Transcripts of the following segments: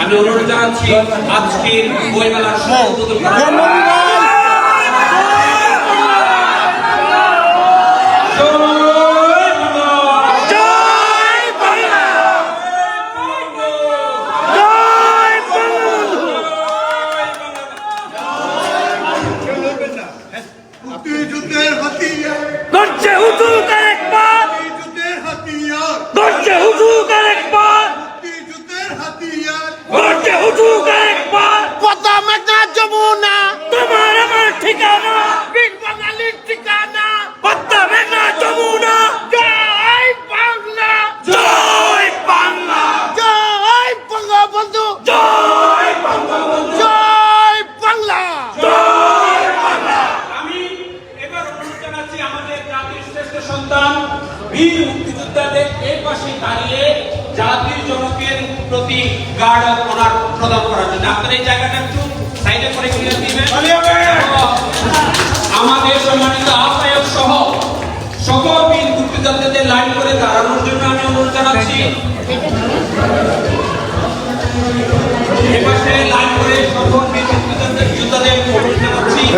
আমি অনুরোধ জানাচ্ছি আজকের বইমেলার সভাপতি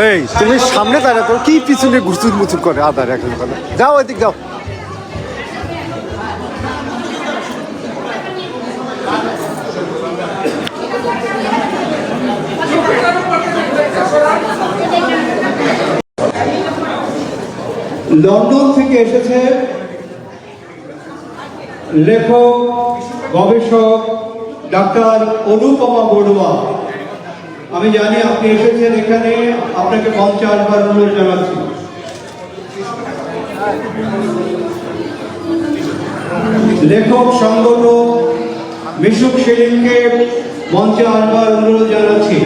এই, তুমি সামনে দাঁড়া তো কি পিছনে ঘুরচুর মুচুর করে? আধার এখন ওখানে যাও ওইদিক, যাও। লন্ডন থেকে এসেছে লেখক, গবেষক, ডাক্তার অনুপমা বড়ুয়া। আমি জানি আপনি এসেছেন এখানে, আপনাকে মঞ্চে বার অনুরোধ জানাচ্ছি। লেখক, সংগঠক মিশুক সেলিমকে মঞ্চে আনবার অনুরোধ জানাচ্ছি।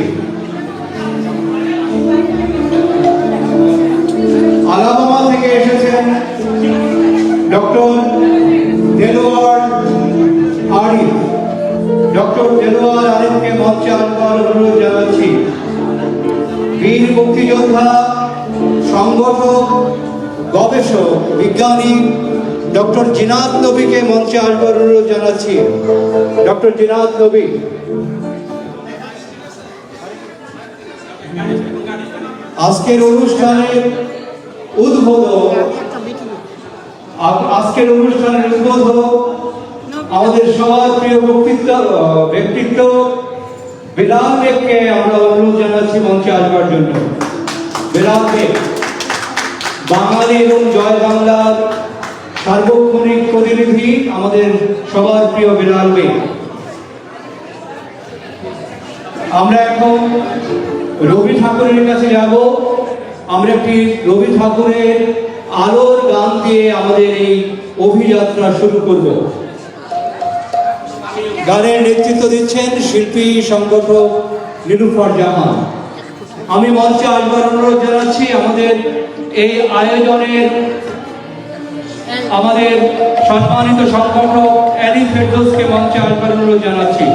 আলাবামা অনুরোধ জানাচ্ছি। বীর মুক্তিযোদ্ধা, সংগঠক, গবেষক, বিজ্ঞানী ডক্টর নবীকে মঞ্চে আসবার অনুরোধ জানাচ্ছি। ডক্টর নবী। আজকের অনুষ্ঠানের উদ্বোধক আজকের অনুষ্ঠানের উদ্বোধক আমাদের সবার প্রিয় ব্যক্তিত্ব ব্যক্তিত্ব বেলাল বেগকে আমরা অনুরোধ জানাচ্ছি মঞ্চে আসবার জন্য। বেলাল বাঙালি এবং জয় বাংলার সার্বক্ষণিক প্রতিনিধি আমাদের সবার প্রিয় বেলাল বেগ আমরা এখন রবি ঠাকুরের কাছে যাব। আমরা একটি রবি ঠাকুরের আলোর গান দিয়ে আমাদের এই অভিযাত্রা শুরু করব। গানের নেতৃত্ব দিচ্ছেন শিল্পী সংগঠক নীলুফার জামান আমি মঞ্চে আসবার অনুরোধ জানাচ্ছি, আমাদের এই আয়োজনের আমাদের সম্মানিত সংগঠক অ্যালি ফেডোসকে মঞ্চে আসবার অনুরোধ জানাচ্ছি।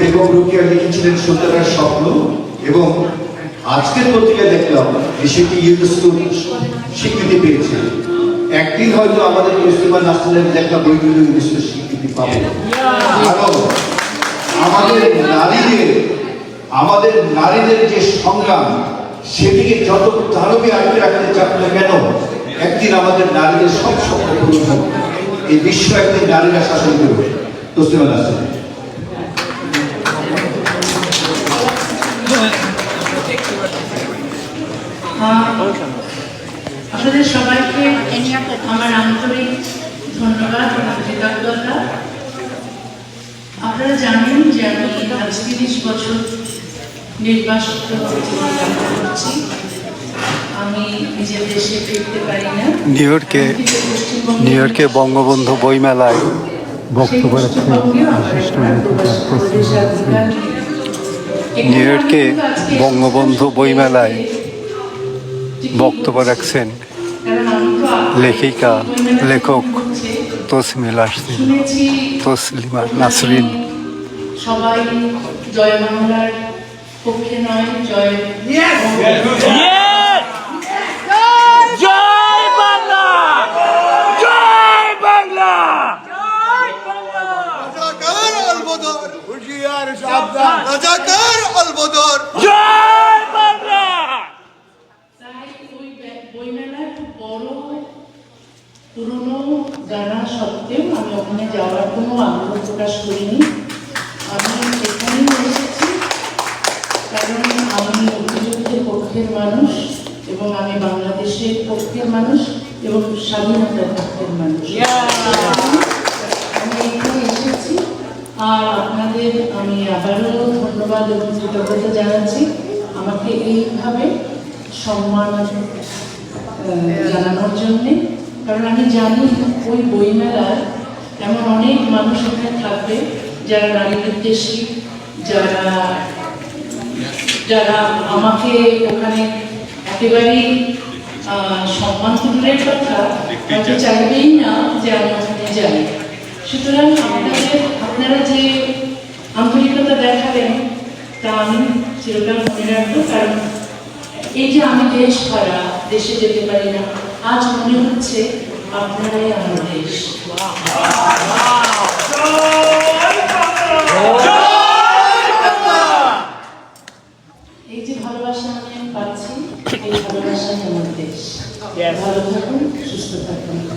বেগম রুকিয়া লিখেছিলেন সন্তানের স্বপ্ন এবং আজকের পত্রিকায় দেখলাম যে সেটি ইউনেস্কো স্বীকৃতি পেয়েছে। একদিন হয়তো আমাদের মুসলিমা নাসিলের লেখা বইগুলো ইউনেস্কো স্বীকৃতি পাবে। আমাদের নারীদের আমাদের নারীদের যে সংগ্রাম, সেদিকে যত দানবী আটকে রাখতে চাপ না কেন একদিন আমাদের নারীদের সব স্বপ্ন পূরণ হবে। এই বিশ্ব একদিন নারীরা শাসন করবে। তসলিমা নাসির আপনাদের সবাইকে আমার আন্তরিক ধন্যবাদ এবং কৃতজ্ঞতা। আপনারা জানেন যে আমি আজ তিরিশ বছর নির্বাসিত জীবনযাপন করছি আমি নিজের দেশে ফিরতে পারি না। নিউ ইয়র্কে আমি কিন্তু পশ্চিমবঙ্গে নিউ ইয়র্কে বঙ্গবন্ধু বইমেলায় বক্তব্য রাখছেন নিউ ইয়র্কে বঙ্গবন্ধু বইমেলায় বক্তব্য রাখছেন লেখিকা, লেখক। তসমিল তসলিমা নাসরিন। সবাই জয় বাংলার পক্ষে নয় জয় জয় বাংলা! জয় বাংলা! রাজাকার অলবদর রাজাকার অলবদর জয় বাংলা তাই ওই বে- বইমেলায় খুব বড় পুরনো জানা সত্ত্বেও আমি ওখানে যাওয়ার কোনো আগ্রহ প্রকাশ করিনি আমি এখানেই এসেছি কারণ আমি মুক্তিযুদ্ধের পক্ষের মানুষ এবং আমি বাংলাদেশের পক্ষের মানুষ এবং স্বাধীনতার পক্ষের মানুষ আমি এখানে এসেছি। আর আপনাদের আমি আবারও ধন্যবাদ এবং কৃতজ্ঞতা জানাচ্ছি। আমাকে এইভাবে সম্মান জানানোর জন্যে। কারণ আমি জানি ওই বইমেলার এমন অনেক মানুষ ওখানে থাকবে যারা নারী বিদ্বেষী যারা যারা আমাকে ওখানে একেবারেই সম্মান তুলের কথা হয়তো চাইবেই না যে আমি ওখানে যাই। সুতরাং আপনাদের আপনারা যে আন্তরিকতা দেখাবেন তা আমি চিরকাল মনে রাখব কারণ এই যে আমি দেশ ছাড়া দেশে যেতে পারি না আজ মনে হচ্ছে আপনারাই আমার দেশ। Proszę bardzo.